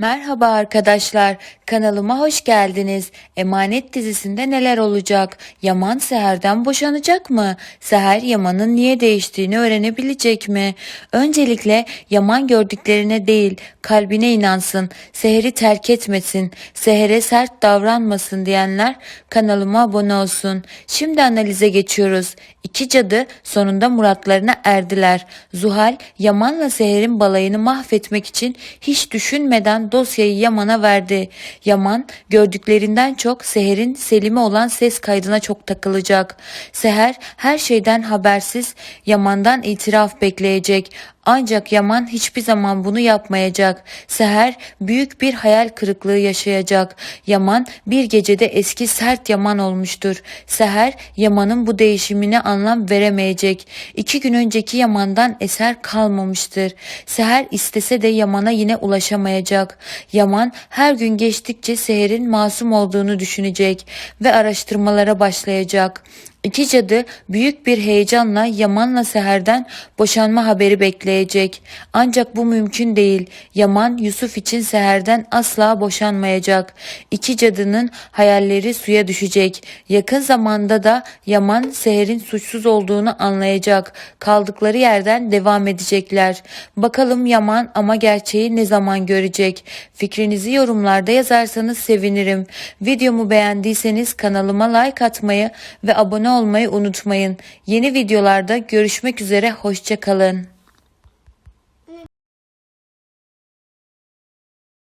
Merhaba arkadaşlar, kanalıma hoş geldiniz. Emanet dizisinde neler olacak? Yaman Seher'den boşanacak mı? Seher Yaman'ın niye değiştiğini öğrenebilecek mi? Öncelikle Yaman gördüklerine değil, kalbine inansın, Seher'i terk etmesin, Seher'e sert davranmasın diyenler kanalıma abone olsun. Şimdi analize geçiyoruz. İki cadı sonunda muratlarına erdiler. Zuhal, Yaman'la Seher'in balayını mahvetmek için hiç düşünmeden dosyayı Yaman'a verdi. Yaman gördüklerinden çok Seher'in Selim'e olan ses kaydına çok takılacak. Seher her şeyden habersiz Yaman'dan itiraf bekleyecek. Ancak Yaman hiçbir zaman bunu yapmayacak. Seher büyük bir hayal kırıklığı yaşayacak. Yaman bir gecede eski sert Yaman olmuştur. Seher Yaman'ın bu değişimine anlam veremeyecek. İki gün önceki Yaman'dan eser kalmamıştır. Seher istese de Yaman'a yine ulaşamayacak. Yaman her gün geçtikçe Seher'in masum olduğunu düşünecek ve araştırmalara başlayacak. İki cadı büyük bir heyecanla Yaman'la Seher'den boşanma haberi bekleyecek. Ancak bu mümkün değil. Yaman Yusuf için Seher'den asla boşanmayacak. İki cadının hayalleri suya düşecek. Yakın zamanda da Yaman Seher'in suçsuz olduğunu anlayacak. Kaldıkları yerden devam edecekler. Bakalım Yaman ama gerçeği ne zaman görecek? Fikrinizi yorumlarda yazarsanız sevinirim. Videomu beğendiyseniz kanalıma like atmayı ve abone olmayı unutmayın. Yeni videolarda görüşmek üzere hoşçakalın.